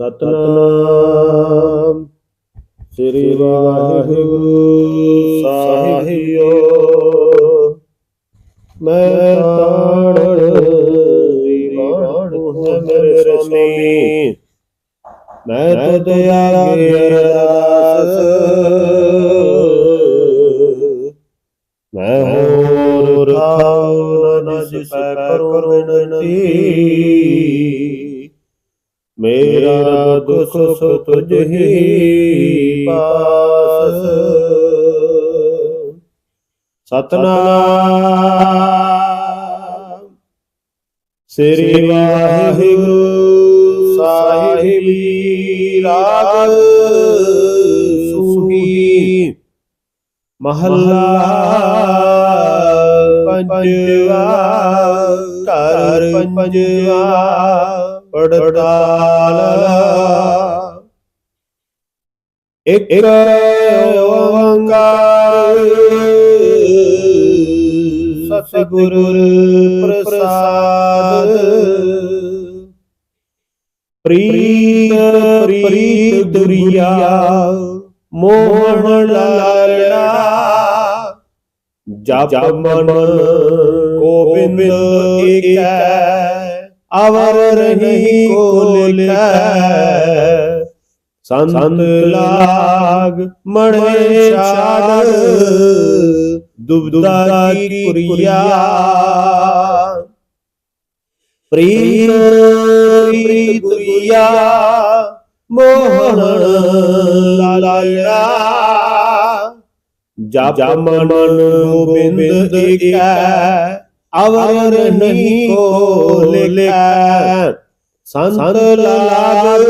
ਸਤਨਾਮ। ਸ੍ਰੀ ਵਾਹਿਗੁਰੂ ਸਾਹਿਬੋ ਮੈਂ ਤਾੜ ਬਾਣੂ ਹੈ ਮੇਰੇ ਸੁਆਮੀ ਮੈਂ ਤੁਧ ਆਗੇ ਅਰਦਾਸ। ਮੈਂ ਹੋਰ ਖਾਉ ਨ ਜਿਸ ਪੈ ਕਰੋ ਬੇਨਤੀ ਮੇਰਾ ਦੁਖ ਸੁਖ ਤੁਝ ਹੀ ਪਾਸ। ਸਤਨਾਮ। ਸ੍ਰੀ ਵਾਹਿਗੁਰੂ ਸਾਹਿਬੀ ਰਾਗ ਸੁਹੀ। ਮਹੱਲਾ ਪੰਜਵਾ ਘਰ ਪੰਜਵਾ ਪੜਤਾਲ ਇਕ ਓੰਕਾਰ। ਸਤਿਗੁਰ ਪ੍ਰਸਾਦ। ਪ੍ਰੀਤ ਪ੍ਰੀਤ ਦੁਰੀਆ ਮੋਹਣ ਲਾਲੜਾ। ਜਪ ਮਨ ਗੋਬਿੰਦ ਏਕੈ। अवर रही कोल संत लाग मणे चाड़ दुबदा की कुरिया। प्रीत गुरिया मोहन लाला जा मन गोविंद അവർ संत लाग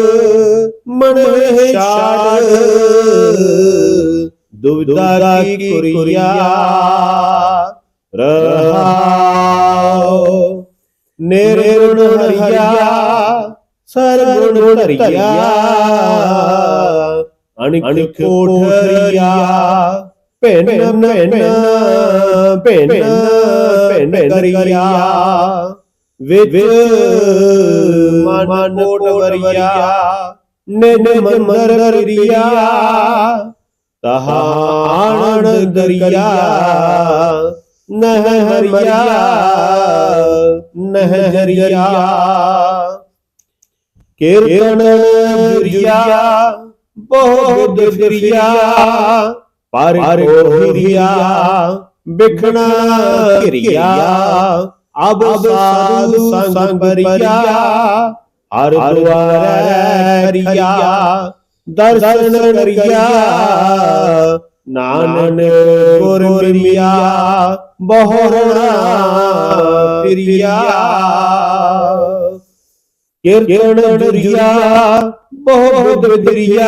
मन शाड दुबदारा की कुरिया रहाओ निर्गुण हरिया सर्वगुण हरिया अनिक हरिया ਹਰੀਆ ਸਰਗੁਣ ਹਰੀਆ ਅਣਖ ਕੋਠਰੀਆ ਭਿੰਨ ਭਿੰਨ ਭਿੰਨ ਭਿੰਨ ਕਰੀਆ ਵਿੱਚ ਮਨ ਕੋਟ ਵਰੀਆ ਮੰਦਰ ਕਰੀਆ ਤਹਾ ਦਰਿਆ ਨਹਿ ਹਰੀਆ ਨਹਿ ਹਰੀਆ ਕੀਰਤਨ ਦੁਰੀਆ ਬਹੁਤ ਦਰਿਆ ਪਰ ਕੋਹੀਰੀਆ ਬਿਖਣਾ ਘਿਰਿਆ ਅਬ ਸਾਧੂ ਸੰਗ ਪਰਿਆ ਹਰ ਦੁਆਰੈ ਕਰਿਆ ਦਰਸ਼ਨ ਕਰਿਆ ਨਾਨਕ ਗੁਰ ਮਿਲਿਆ ਬਹੁਣਾ ਫਿਰਿਆ ਕੀਰਤਨ ਦੁਰੀਆ ਬਹੁਤ ਦੁਰੀਆ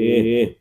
Yeah.